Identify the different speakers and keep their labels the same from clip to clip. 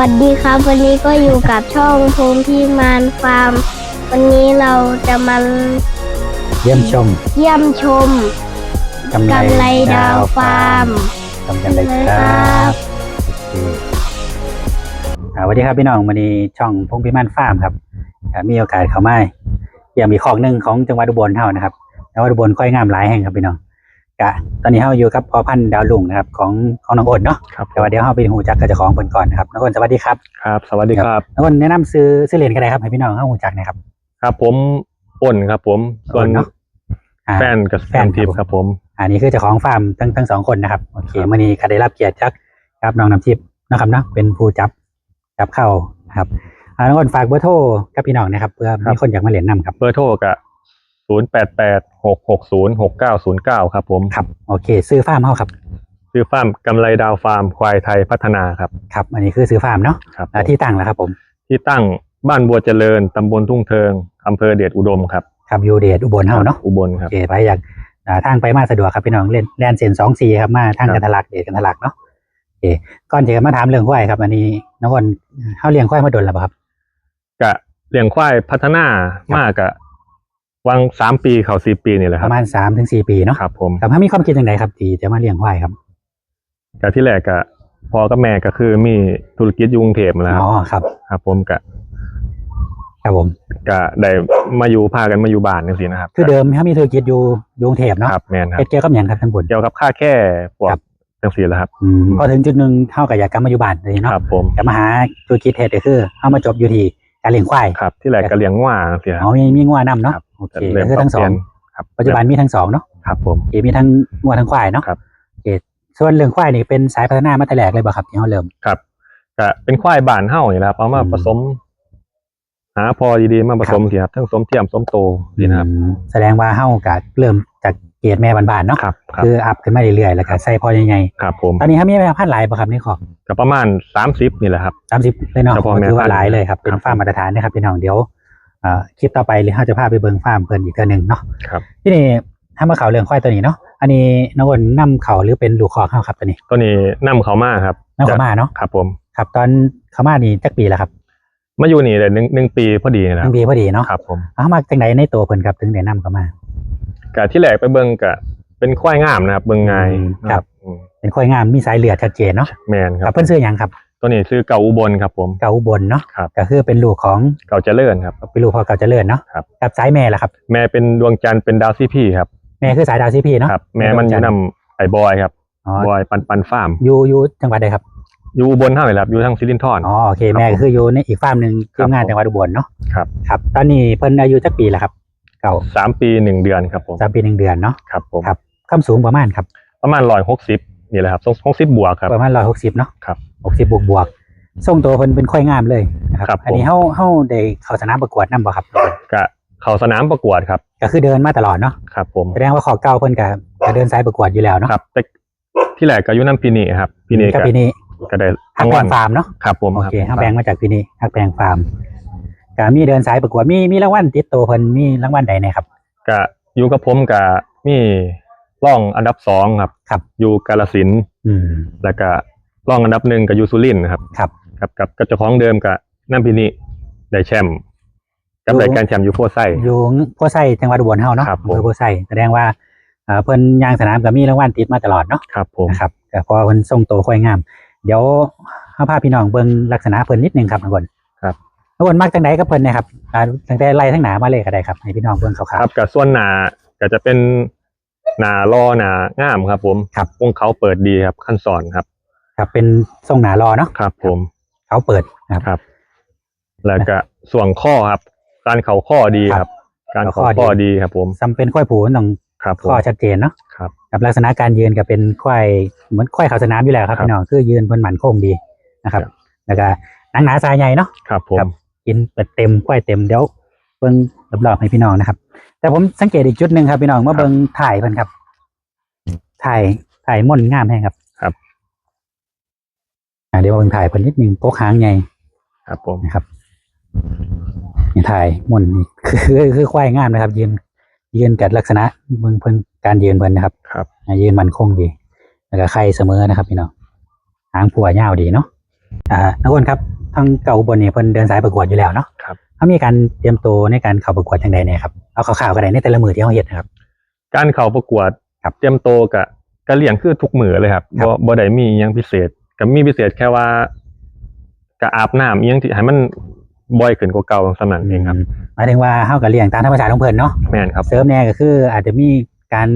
Speaker 1: สวัสดีครับ วันนี้ก็อยู่กับช่องภูมิพิมานฟาร์ม วันนี้เราจะมา
Speaker 2: เยี่ยมชม
Speaker 1: เยี่ยมชม
Speaker 2: กำ
Speaker 1: กำไรดาวฟาร์ม
Speaker 2: ทำกันเลยครับโอเคอ่าสวัสดีครับพี่น้องวันนี้ช่องพงพิมานฟาร์มครับอ่ามีโอกาสเข้ามาเยี่ยมอีกของหนึ่งของจังหวัดอุบลเท่านะครับจังหวัดอุบลค่อยงามหลายแห่งครับพี่น้อง กะตอนนี้เราอยู่กับพ่อพันธุ์ดาวลุงนะครับของของน้องอ้นเนาะ
Speaker 3: ครับ
Speaker 2: แต่ว่าเดี๋ยวเราไปหูจักกับเจ้าของเพิ่นก่อนนะครับน้องอ้นสวัสดีครับ
Speaker 3: ครับ สวัสดีครับ
Speaker 2: น้องอ้นแนะนำซื้อซื้อเหรียญกันได้ครับให้พี่น้องเข้าหูจักหนะครับ
Speaker 3: ครับ ผมอ้นครับ ผมส่วน
Speaker 2: อ้นเนอะอ่า
Speaker 3: แฟนกับ
Speaker 2: แฟ
Speaker 3: แฟ
Speaker 2: น
Speaker 3: นทิพย์ครับผม
Speaker 2: อันนี้คือเจ้าของฟาร์มทั้งทั้งสองคนนะครับโอเคมื่อนี้ก็ได้รับเกียรติจากครับน้องน้ำทิพย์นะครับเนาะเป็นผู้จับจับเข้านะครับอ่าน้องคนฝากเบอร์โทรกับพี่น้องนะครับเพื่อมีคนอยากมาเรียนนำครับ
Speaker 3: เบอร์โทรกับ ศูนย์แปดแปดหกหกศูนย์หกเก้าศูนย์เก้าครับผม
Speaker 2: ครับโอเค ซื้อฟาร์มเขาครับ
Speaker 3: ชื่อฟาร์มกำไรดาวฟาร์มควายไทยพัฒนาครับ
Speaker 2: ครับ อันนี้คือซื้อฟาร์มเนาะ
Speaker 3: ครับ
Speaker 2: อ่าที่ตั้งแล้วครับผม
Speaker 3: ที่ตั้งบ้านบัวเจริญตำบลทุ่งเทิงอำเภอเดชอุดมครับ
Speaker 2: ครับยูเดชอุบลเฮาเนาะ
Speaker 3: อุบลค
Speaker 2: โอ
Speaker 3: รับ
Speaker 2: เคไปอยากอ่าทางไปมาสะดวกครับพี่น้องเล่นแลนเซนสองซีครับมาทาง
Speaker 3: ครับ
Speaker 2: กันทะลักเดชกันทะลักเนาะโอเคก่อนจะมาถามเรื่องควายครับอันนี้น้องคนเขาเลี้ยงควายมาโดนแล้วเปล่าครับ
Speaker 3: กะเลี้ยงควายพัฒนามากกะ วังสามปีเขาสี่ปีนี่แหละ
Speaker 2: ป
Speaker 3: ครับ
Speaker 2: ระมาณสามถึงสี่ปีเนาะ
Speaker 3: ครับผม
Speaker 2: ครับถ้ามีความคิดยังไงครับที่จะมาเลี้ยงควายครับ
Speaker 3: กะที่แรกกะพอกับแม่ก็คือมีธุรกิจอยุงเทพนะครับ
Speaker 2: อ๋อครับ
Speaker 3: ครับผมกะ
Speaker 2: ครับผม
Speaker 3: ก็ได้มาอยู่พากันมาอยู่บ้านนี่สินะครับ
Speaker 2: คือเดิมเขามีธุรกิจอยู่อยกรุงเทพเนาะ
Speaker 3: ครับแมนครับ
Speaker 2: เฮ็ดเกี่ยวกับหยังครับทั้งบุญ
Speaker 3: เกี่ยวกับค่าแค่พวก
Speaker 2: ครับ
Speaker 3: จังสีแหล้วครับ
Speaker 2: อืมพอถึงจุดหนึ่งเท่ากับอยากกลับมาอยู่บ้านเลย
Speaker 3: ค
Speaker 2: เนาะ
Speaker 3: รับผม
Speaker 2: จะมาหาธุรกิจเฮ็ดก็คือเข้ามาจบอยู่ที่การเลี้ยงควาย
Speaker 3: ครับที่แรกก็เลี้ยงว่าจังซี่ค
Speaker 2: อ๋
Speaker 3: รั
Speaker 2: อบมีมีงัวนำเนาะ
Speaker 3: ครับ
Speaker 2: โอเค
Speaker 3: เริ่ม
Speaker 2: ก็คือทั้งสอง
Speaker 3: ครับ
Speaker 2: ปัจจุบันมีทั้งสองเนาะ
Speaker 3: ครับผม
Speaker 2: โอเคมีทั้งงัวทั้งควายเนาะ
Speaker 3: ครับ
Speaker 2: โอเคส่วนเรื่องควายนี่เป็นสายพัฒนามาแต่แรกเลยบ่ครับที่เขาเริ่ม
Speaker 3: ครับก็เป็นควายบ้านเฮานี่แหละครับเอามา
Speaker 2: อืม
Speaker 3: ผสม หาพอดีๆมาผสมสิครับทั้งสมเทียมสมโตนี่นะครับ
Speaker 2: อืมแสดงว่าเฮาก็เริ่มจากเกรดแม่บ้านๆเนาะ
Speaker 3: ครับครับ
Speaker 2: คืออัพขึ้นมาเรื่อยๆแล้วก็ใส่พอใหญ่
Speaker 3: ครับผม
Speaker 2: ๆตอนนี้เขามีแม่พันธุ์หลายบ่ครับในขอบ
Speaker 3: ก็ประมาณสามสิบนี่แหละครับ
Speaker 2: สามสิบเลยเนาะ
Speaker 3: เฉพาะแม่
Speaker 2: ถือว่า
Speaker 3: พันธุ์
Speaker 2: หลายเลยครับเป็น
Speaker 3: ครับ
Speaker 2: ฟาร์มมาตรฐานนะครับพี่น้องเดี๋ยวเอ่อ คลิปต่อไปเราจะพาไปเบิ่งฟาร์มเพิ่นอีกเทื่อหนึงเนาะ
Speaker 3: ครับ
Speaker 2: ที่นี่ถ้ามาเขาเรื่องควายตัวนี้เนาะอันนี้น้องอ้นนำเขาหรือเป็นลูกคอกเข้าครับตัวนี้
Speaker 3: ตัวนี้นํเขามาครับ
Speaker 2: นำเขามาเนาะ
Speaker 3: ครับผม
Speaker 2: ครับตอนเขามานี่จักปีแล้วครับ
Speaker 3: มาอยู่นี่ได้หนึ่งหนึ่งปีพอดีนะค
Speaker 2: ทั้
Speaker 3: รับ
Speaker 2: งปีพอดีเนาะ
Speaker 3: ครับผม
Speaker 2: เอามาจังไหนในตัวเพิ่นครับถึงได้นำเขามา
Speaker 3: กะที่แรกไปเบิ่งกะเป็นควายงามนะครับเบิ่งง่าย
Speaker 2: อืม
Speaker 3: นะครับอืม
Speaker 2: เป็นควายงามมีสายเลือดชัดเจนเนาะ
Speaker 3: แมนค
Speaker 2: ค
Speaker 3: รั
Speaker 2: รับบเพิ่นซื้อหยังครับ
Speaker 3: ตัวนี้ชื่อเก่าอุบลครับผม
Speaker 2: เก่าอุบลเนาะ
Speaker 3: ครับ
Speaker 2: ก็คือเป็นลูกของ
Speaker 3: เก่าเจริญครับ
Speaker 2: เป็นลูกพ่อเก่าเจริญเนาะ
Speaker 3: ครับ
Speaker 2: กับสายแม่ล่ะครับ
Speaker 3: แม่เป็นดวงจันทร์เป็นดาวซีพีครับ
Speaker 2: แม่คือสายดาวซีพีเนาะ
Speaker 3: ครับแม่มันอยู่นำไอ้บอยครับ
Speaker 2: อ๋อบ
Speaker 3: อยปันปันฟาร์ม
Speaker 2: อยู่อยู่จังหวัดใดครับ
Speaker 3: อยู่อุบลเท่าไหร่ครับอยู่ทางซิลินทอน
Speaker 2: อ๋อโอเค
Speaker 3: ครับ
Speaker 2: แม่ก็คืออยู่ในอีกฟาร์มหนึ่ง
Speaker 3: ครั
Speaker 2: ที
Speaker 3: บ
Speaker 2: มงานจังหวัดอุบลเนาะ
Speaker 3: ครับ
Speaker 2: ครับตอนนี้เพิ่นอายุจักปีแล้วครับ เก่า
Speaker 3: สามปีหนึ่งเดือนครับผม
Speaker 2: สามปีหนึ่งเดือนเนาะ
Speaker 3: ครับผม
Speaker 2: ครับความสูงประมาณครับ
Speaker 3: ประมาณร้อยหกสิบนี่แหละครับหกสิบบวกครับ
Speaker 2: ประมาณร้อยหกสิบเนาะ
Speaker 3: ครับ
Speaker 2: หกสิบบวกบวกส่งตัวเพิ่นเป็นค่อยงามเลยนะครับ
Speaker 3: ครับผม
Speaker 2: อันนี้เฮาเฮาได้เข้าสนามประกวดนํบ่ครับ
Speaker 3: กะเขาสนามประกวดครับ
Speaker 2: ก็คือเดินมาตลอดเนาะ
Speaker 3: ครับ ผม
Speaker 2: แสดงว่าขอเก่าเพิ่นก็ก็เดินสายประกวดอยู่แล้วเนาะ
Speaker 3: ครับแต่ที่แรกก็อยู่น้ำปีนี้ครับปีนี้
Speaker 2: ก็
Speaker 3: ก็
Speaker 2: ปีนี้
Speaker 3: ก็ได้
Speaker 2: ฮั
Speaker 3: รากง
Speaker 2: แปล
Speaker 3: วัล
Speaker 2: งฟาร์มเนาะ
Speaker 3: ครับผม
Speaker 2: โอ
Speaker 3: ครับ
Speaker 2: เคฮักแปลงมาจากปีนี้ฮักแปลงฟาร์มก็มีเดินสายประกวดมีมีรางวัลติดตัวเพิ่นมีรางวัลใดนะครับ
Speaker 3: กะอยู่กับผมกะมีร่องอันดับสองครับ
Speaker 2: ครับ
Speaker 3: อยู่กาลสินธุ์
Speaker 2: อืม
Speaker 3: แล้วก็ ร่องอันดับหนึ่งกับยูซูลินทร์ครับ
Speaker 2: ครับ
Speaker 3: กับกับกับเจ้าของเดิมกับน้ำพินีได้แชมป์กับ
Speaker 2: อยู่
Speaker 3: รายการแชมป์ยูโฟไซ
Speaker 2: อยู่พัวไส้จังหวัดอุบลเฮาเนาะ
Speaker 3: ครับผม
Speaker 2: อำเภอพัวไส้แสดงว่าเอ่อเพิ่นยางสนามก็มีรางวัลติดมาตลอดเนาะ
Speaker 3: ครับผม
Speaker 2: นะครับก็พอเพิ่นส่งตัวค่อยงาม เดี๋ยวเฮาพาพี่น้องเบิ่งลักษณะเพิ่นนิดนึงครับทุกคน
Speaker 3: ครับ
Speaker 2: ทุกคนมักจังไดกับเพิ่นเนะครับอ่าตั้งแต่ไล่ทั้งหนามาเลยก็ได้ครับให้พี่น้องเบิ่งคร่าว
Speaker 3: ครับกับส่วนหนาก็จะเป็นหนาล่อหนางามครับ ผม
Speaker 2: ครับ
Speaker 3: วงเขาเปิดดีครับขั้นสอนครับ
Speaker 2: ๆ ครับเป็นทรงหนารอเนาะ
Speaker 3: ครับ ผม
Speaker 2: เขาเปิดนะครับ
Speaker 3: ครับ แล้วก็ส่วนข้อครับ การเขาข้อดี
Speaker 2: ค
Speaker 3: ค
Speaker 2: รั
Speaker 3: รับบการ
Speaker 2: เขา
Speaker 3: เขา
Speaker 2: ข้อดี
Speaker 3: ข้อดีครับ ผม
Speaker 2: ซ้ำเป็นค่อยผูมันต้อง
Speaker 3: ครับผม
Speaker 2: ข้อชัดเจนเนาะ
Speaker 3: ครับ
Speaker 2: กับลักษณะการยืนก็เป็นควายเหมือนควายเขาสนามอยู่แล้วครับ
Speaker 3: ครับ
Speaker 2: พี่น้องคือยืนเพิ่นหมันโค้งดีนะครับ
Speaker 3: ครับ
Speaker 2: แล้วก็หนังหนาทรายใหญ่เนาะ
Speaker 3: ครับ ผม
Speaker 2: ครับกินเป็ดเต็มควายเต็มเดี๋ยวเบิ่งรอบๆให้พี่น้องนะครับ แต่ผมสังเกตอีกจุดหนึ่งครับพี่น้องมาเบิ่งถ่ายเพิ่นครับถ่ายถ่ายม่อนงามแห้งครับ
Speaker 3: ครับ
Speaker 2: อ่า เดี๋ยวมาเบิ่งถ่ายเพิ่นนิดนึงโป๊กหางใหญ่
Speaker 3: ครับผม
Speaker 2: นะครับนี่ถ่ายม่อนนี่คือคือคือควายงามนะครับ ยืนยืนกัดลักษณะเบิ่งเพิ่นการยืนเพิ่นนะครับ
Speaker 3: ครับ
Speaker 2: อ่ายืนมันคงดี แล้วก็ไข่เสมอนะครับพี่น้องหางผัวยาวดีเนาะอ่านักวนครับทางเก่าอุบนเนี่ยเพิ่นเดินสายประกวดอยู่แล้วเนาะ
Speaker 3: ครับ
Speaker 2: เขามีการเตรียมตัวในการเข้าประกวดจังใดเนี่ยครับเอาข่าวๆก็ได้ในแต่ละมือที่เขาเฮ็ดนะครับ
Speaker 3: การเข้าประกวด
Speaker 2: ครับ
Speaker 3: เตรียมโตวกับกะเลี้ยงคือทุกมือเลยครับ
Speaker 2: ครับ
Speaker 3: บ่บ่ได้มีอิหยังพิเศษ ก็มีพิเศษแค่ว่าก็อาบน้ำอิหยังที่ให้มันบ่อยขึ้นกว่าเก่าสำนั้นเองครับ
Speaker 2: มหมายถึงว่าเฮาก็เลี้ยงตามธรรมชาติของเพิ่นเนาะ
Speaker 3: แม่นครับ
Speaker 2: เสริมแน่ก็คือ อาจจะมีการ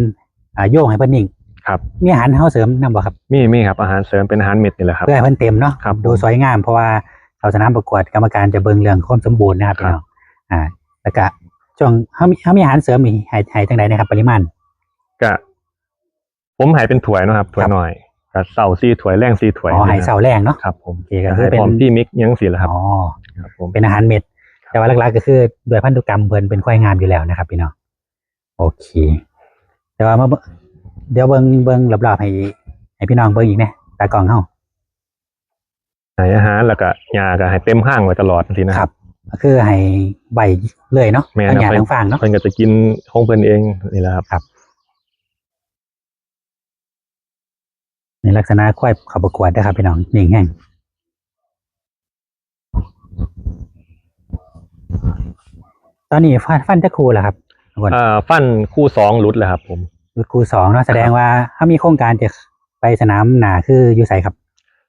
Speaker 2: อ่าโยกให้เพิ่นนิ่ง
Speaker 3: ครับ
Speaker 2: มีอาหารให้เฮาเสริมนํบ่ครับ
Speaker 3: มีมีครับอาหารเสริมเป็นอาหารเม็ดนี่แหละครับ
Speaker 2: เพื่อให้เพิ่นเต็มเนาะ
Speaker 3: ครับ
Speaker 2: ดูสวยงามเพราะว่าเขาสนามประกวดกรรมการจะเบิ่งเรื่องความสมบูรณ์นะครับ
Speaker 3: ครับ
Speaker 2: พี่น้องอ่าแล้วก็ช่วงเฮามีเฮามีอาหารเสริมนี่ให้ให้จังใดนะครับปริมาณ
Speaker 3: ก็ผมให้เป็นถ้วยเนาะครับถ้วย
Speaker 2: ครับ
Speaker 3: หน่อย ก็เสาซีถ้วยแรงซีถ้วย
Speaker 2: อ๋อให้เสาแรงเนาะ
Speaker 3: ครับผม
Speaker 2: โอเคก็
Speaker 3: ก็
Speaker 2: คื
Speaker 3: ให้
Speaker 2: อเป็น
Speaker 3: พร้อมพี่มิกอิหยังสิแหละครับ
Speaker 2: อ๋อ
Speaker 3: ครับผม
Speaker 2: เป็นอาหารเม็ด แต่ว่าหลักๆก็คือด้วยพันธุกรรมเพิ่นเป็นควายงามอยู่แล้วนะครับพี่น้องโอเค แต่ว่ามาเบิ่งเดี๋ยวเบิ่งเบิ่งรอบๆให้ให้พี่น้องเบิ่งอีกนะตากล้องเฮา
Speaker 3: ให้อาหารแล้วก็ยาก็ให้เต็มห้างไว้ตลอดทีนะ
Speaker 2: ค
Speaker 3: ค
Speaker 2: รั
Speaker 3: รั
Speaker 2: บบก็คือให้ใบเลยเนาะ
Speaker 3: แม่น
Speaker 2: ทั้งห
Speaker 3: ค
Speaker 2: ยา
Speaker 3: รับ
Speaker 2: ทั้งฟางเนาะ
Speaker 3: เพิ่นก็จะกินของเพิ่นเองนี่แหละครับ
Speaker 2: ในลักษณะควายเขาประกวดนะครับพี่น้องนิ่งแห้งตอนนี้ฟันฟันจะครูแล้วครับทุกคน
Speaker 3: อ่าฟันคู่สองหลุดเลยครับ ผม
Speaker 2: ครูสองเนาะแสดงว่าถ้ามีโครงการจะไปสนามหนาคืออยู่ใสครับ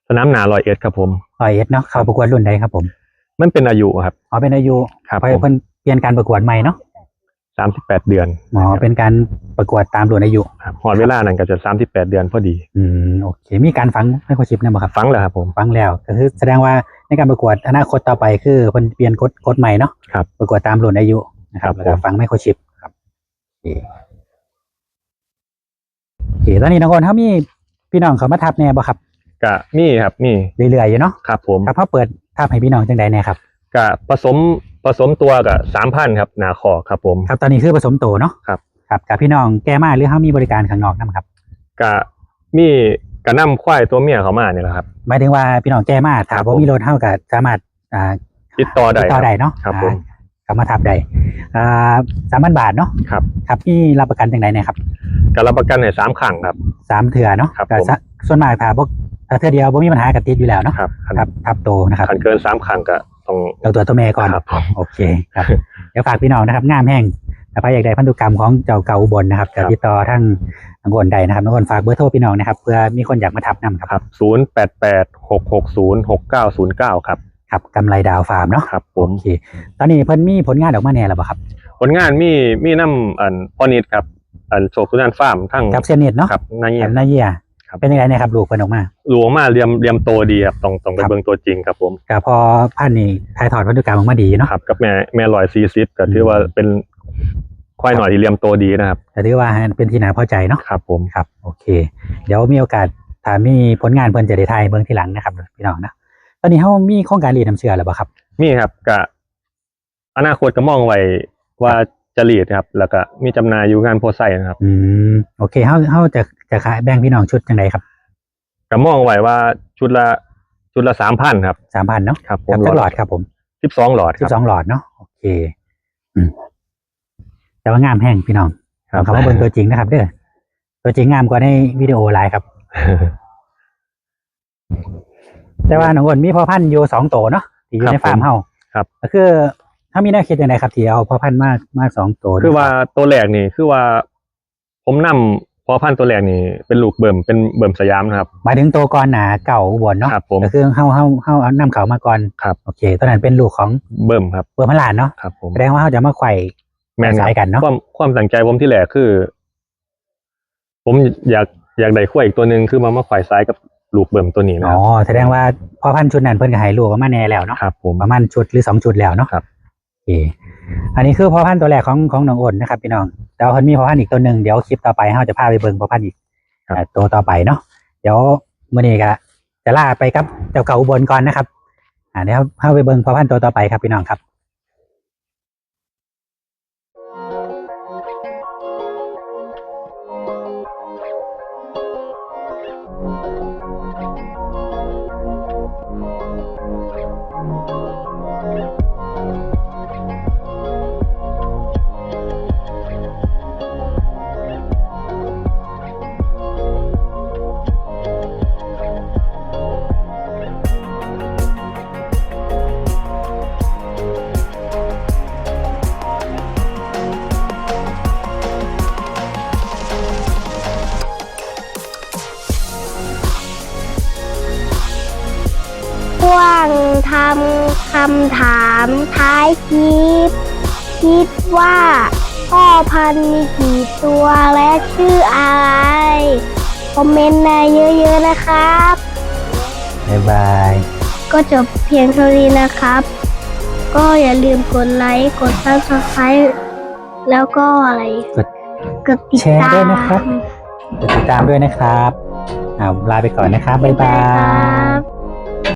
Speaker 3: สนามหนาลอยเอ็ดครับผม
Speaker 2: ร้อยเอ็ดเนาะเขาประกวดรุ่นใดครับผม
Speaker 3: มันเป็นอายุครับ
Speaker 2: อ๋อเป็นอายุ
Speaker 3: ครับ
Speaker 2: เพราะ
Speaker 3: ผม
Speaker 2: เพิ่นเปลี่ยนการประกวดใหม่เนาะ
Speaker 3: สามสิบแปดเดือน
Speaker 2: อ๋อเป็นการประกวดตามรุ่นอายุ
Speaker 3: ครับหอดเวลานั้นก็จะสามสิบแปดเดือนพอดี
Speaker 2: อืมโอเค มีการฟังไมโครชิปนะบ่ครับ
Speaker 3: ฟังแล้วครับผม
Speaker 2: ฟังแล้วก็คือแสดงว่าในการประกวดอนาคตต่อไปคือเพิ่นเปลี่ยนกฎกฎใหม่เนาะ
Speaker 3: ครับ
Speaker 2: ประกวดตามรุ่นอายุนะครับ
Speaker 3: ครับ
Speaker 2: แล้วก็
Speaker 3: ผม
Speaker 2: ฟังไมโครชิปครับโอเคโอเคตอนนี้น้องคนเขามีพี่น้องเขามาทับแน่บ่ครับ
Speaker 3: กะมีครับมี
Speaker 2: เรื่อยๆอยู่เนาะ
Speaker 3: ครับผม
Speaker 2: ครับเขาเปิดทับให้พี่น้องจังใดแน่ครับ
Speaker 3: กะผสม ผสมตัวกับสามพันครับหนาคอครับผม
Speaker 2: ครับตอนนี้คือผสมโตเนาะ
Speaker 3: ครับ
Speaker 2: ครับกับพี่น้องแก้มาหรือเขามีบริการข้างนอกนํครับ
Speaker 3: กะมีกระนำควายตัวเมียเขามาเนี่ยแหละครับ
Speaker 2: หมายถึงว่าพี่น้องแก้มาถ้า
Speaker 3: ครับ
Speaker 2: บ่
Speaker 3: ผม
Speaker 2: มีรถเท่ากับสามารถอ่า
Speaker 3: ติดต่อได้
Speaker 2: ติดต่อได้เนาะ
Speaker 3: ครับผม
Speaker 2: อ่ากลับมาทับได้อ่าสามพันบาทเนาะ
Speaker 3: ครับ
Speaker 2: ครับนี่รับประกันจังใดเนะครับ
Speaker 3: กรับประกันให้สามขังครับ
Speaker 2: สามเถื่อเนาะ
Speaker 3: ครับ
Speaker 2: ก็
Speaker 3: ผม
Speaker 2: สะส่วนมากถ้าพวกถ้าเถื่อเดียวบ่มีปัญหากับติดอยู่แล้วเนาะ
Speaker 3: ครับขัน
Speaker 2: ครับทับโตนะครับ
Speaker 3: ขันเกินสามขังก็ ต้อง
Speaker 2: เอาตัวตัวแม่ก่อน
Speaker 3: ครับผม
Speaker 2: โอเคครับ เดี๋ยวฝากพี่น้องนะครับงามแห้งถ้าใครอยากได้พันธุกรรมของเจ้าเก่าอุบลนะครับ
Speaker 3: ครั
Speaker 2: จะ
Speaker 3: บ
Speaker 2: ติดต่อทั้งทางคนใดนะครับทางคนฝากเบอร์โทรพี่น้องนะครับเพื่อมีคนอยากมาทับนำครับ
Speaker 3: ครับศูนย์แปดแปดหกหกศูนย์หกเก้าศูนย์เก้าครับ
Speaker 2: ครับกำไรดาวฟาร์มเนาะ
Speaker 3: ครับผ
Speaker 2: โอ
Speaker 3: ม
Speaker 2: เคตอนนี้เพิ่นมีผลงานออกมาแน่แล้วบ่ครับ
Speaker 3: ผลงานมีมีน้ำอันพอนิดครับ อันโศกสุนันฟาร์มทั้ง
Speaker 2: กับเซนเน็ตเนาะ
Speaker 3: ครับนายเงี
Speaker 2: กั
Speaker 3: ย
Speaker 2: บนาเยีย
Speaker 3: ครับ
Speaker 2: เป็นยังไงเนะครับลูกเพิ่นออกมา
Speaker 3: หลวงมาเรียมเรียมโตดีครับต้องต้องไป
Speaker 2: ครับ
Speaker 3: เบิ่งตัวจริงครับผม
Speaker 2: ก็พอพันธุ์นี่ถ่ายทอดพันธุกรรมออกมาดีเนาะ
Speaker 3: ครับกับแม่แม่ลอยซีซิปก็ถือว่าเป็นควายหน่อยที่เรียมโตดีนะครับ
Speaker 2: แต่ถือว่าเป็นที่น่าพอใจเนาะ
Speaker 3: ครับผม
Speaker 2: ครับโอเค เดี๋ยวมีโอกาสถ้ามีผลงานเพิ่นจะได้ถ่ายเบิ่งทีหลังนะครับพี่น้องนะตอนนี้เฮามีโครงการรีดน้ำเชื่อแล้วบ่ครับ
Speaker 3: มีครับกะอนาคตก็มองไว้ว่า จะรีดครับ แล้วก็มีจำหน่ายอยู่งานโพไซนะครับ
Speaker 2: อืมโอเคเฮาเฮาจะจะขายแบ่งพี่น้องชุดจังไดครับ
Speaker 3: ก็มองไว้ว่าชุดละชุดละสามพันครับ
Speaker 2: 3,000เนาะ
Speaker 3: ครับผ
Speaker 2: กั
Speaker 3: ม
Speaker 2: บจักหลอดครับผม
Speaker 3: สิบสองหลอดครับ
Speaker 2: 12หลอดเนาะโอเคอืมแต่ว่างามแห้งพี่น้อง
Speaker 3: ครับ
Speaker 2: คำว่าเบิ่งตัวจริงนะครับเด้อตัวจริงงามกว่าในวิดีโอหลายครับ แต่ว่าน้องอ้นมีพ่อพันธุ์อยู่สองตัวเนาะที่อยู่ใน
Speaker 3: ครับ
Speaker 2: ฟาร์มเฮา
Speaker 3: ครับ
Speaker 2: ก็คือ ถ้ามีแนวคิดยังไงครับที่เอาพ่อพันธุ์มากมากสองตัว
Speaker 3: คือว่าตัวแรกนี่คือว่า ผมนำพอพันธุ์ตัวแรกนี่เป็นลูกเบิ่มเป็นเบิ่มสยามนะครับ
Speaker 2: หมายถึงตัวก่อนหนาเก่าอุบนเนาะ
Speaker 3: ครับผม
Speaker 2: ก็คือเฮาเฮาเฮาเอานำเขามาก่อน
Speaker 3: ครับ
Speaker 2: โอเคตอนนั้นเป็นลูกของ
Speaker 3: เบิ่มครับ
Speaker 2: เบอร์พลานเนาะ
Speaker 3: ครับผม
Speaker 2: แสดงว่าเขาจะมาไขว่
Speaker 3: แม่นค
Speaker 2: สา
Speaker 3: รับ
Speaker 2: ยกันเนาะ
Speaker 3: ความความตั้งใจผมที่แรกคือ ผมอยากอยากได้ขั้วอีกตัวหนึ่งคือมามาควายซ้ายกับลูกเบิ่มตัวนี้นะ
Speaker 2: อ๋
Speaker 3: ค
Speaker 2: อ
Speaker 3: รับ
Speaker 2: แสดงว่าพ่อพันธุ์ชุดนั้นเพิ่นก็ให้ลูกออกมาแน่แล้วเนาะ
Speaker 3: ครับผม
Speaker 2: ประมาณชุดหรือสองชุดแล้วเนาะ
Speaker 3: ครับ
Speaker 2: โอ เค อันนี้คือพ่อพันธุ์ตัวแรกของของน้องอ้นนะครับพี่น้องแต่ว่าเพิ่นมีพ่อพันธุ์อีกตัวหนึ่งเดี๋ยวคลิปต่อไปเราจะพาไปเบิ่งพ่อพันธุ์อีกเอ่อตัวต่อไปเนาะเดี๋ยวมื้อนี้ก็จะลาไปครับเจ้าเก่าอุบลก่อนนะครับ อ่าเดี๋ยวเราไปเบิ่งพ่อพันธุ์ตัวต่อไปครับพี่น้องครับำ
Speaker 1: คำถามท้ายคลิป คิดว่าพ่อพันธุ์มีกี่ตัวและชื่ออะไร คอมเมนต์มาเยอะๆนะครับ
Speaker 2: บ๊ายบาย
Speaker 1: ก็จบเพียงเท่านี้นะครับ ก็อย่าลืมกดไลค์ กด subscribe แล้วก็อะไร
Speaker 2: กด
Speaker 1: กดติด
Speaker 2: แชร์
Speaker 1: ตาม
Speaker 2: ด้วยนะครับกดติดตามด้วยนะครับอ่าลาไปก่อนนะครับ บ๊ายบา
Speaker 1: บ๊ายบายย